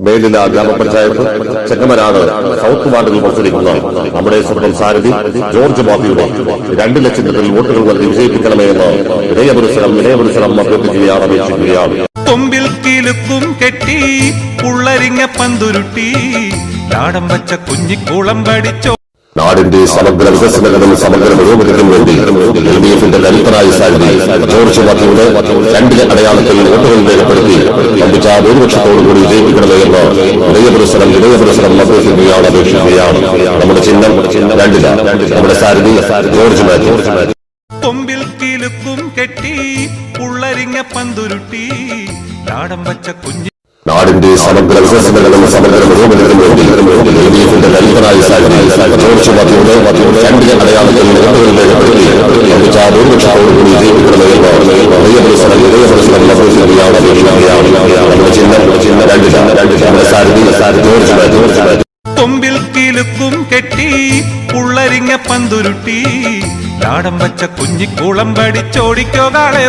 മേലില ഗ്രാമപഞ്ചായത്ത് ചെങ്ങമനാട് സൗത്ത് വാർഡിൽ മത്സരിക്കുന്ന നമ്മുടെ സ്വന്തം സാരഥി ജോർജ് ബാബിയുടെ രണ്ട് ലക്ഷത്തിൽ വോട്ടുകൾ നൽകി വിജയിപ്പിക്കണമെന്ന് ഇടയപുരസരം ഇടയപുരസരം അഭ്യർത്ഥിക്കുകയാണ് അപേക്ഷിക്കുകയാണ് കൊമ്പിൽ കിലുക്കും കെട്ടി പുള്ളരിങ്ങ പന്തുരുട്ടി ലാടം വച്ച കുഞ്ഞിക്കുളം പഠിച്ചോ നാടിന്റെ സമഗ്ര വികസനത്തിനും സമഗ്ര പുരോഗതിക്കും വേണ്ടി എൽ ഡി എഫിന്റെ കരുത്തനായ സാരഥി ജോർജ് ബാബിയുടെ രണ്ടിലെ അടയാളത്തിൽ വോട്ടുകൾ രേഖപ്പെടുത്തി അമ്പിച്ച ഭൂരിപക്ഷത്തോടുകൂടി വിജയിപ്പിക്കണമെന്ന് ഇടയപുരസരം ഇടയപുരസരം അഭ്യർത്ഥിക്കുകയാണ് അപേക്ഷിക്കുകയാണ്. നമ്മുടെ ചിഹ്നം രണ്ടില്ല നമ്മുടെ സാരഥി ജോർജ് മാത്യു. കൊമ്പിൽ കിലുക്കും കെട്ടി പുള്ളരിങ്ങ പന്തുരുട്ടി നാടം വച്ച കുഞ്ഞി നാടിന്റെ സമഗ്ര വികസനങ്ങളും സമഗ്ര പുരോഗതിക്കും വേണ്ടി എൽ ഡി എഫിന്റെ ജോർജ് രണ്ട് അടയാളത്തിൽ കൊമ്പിൽ കിലുക്കും കെട്ടി ഉള്ളരിങ്ങ പന്തുരുട്ടി. ലാടം വച്ച കുഞ്ഞിക്കുളം പടിച്ചോടിക്കോ കാളെ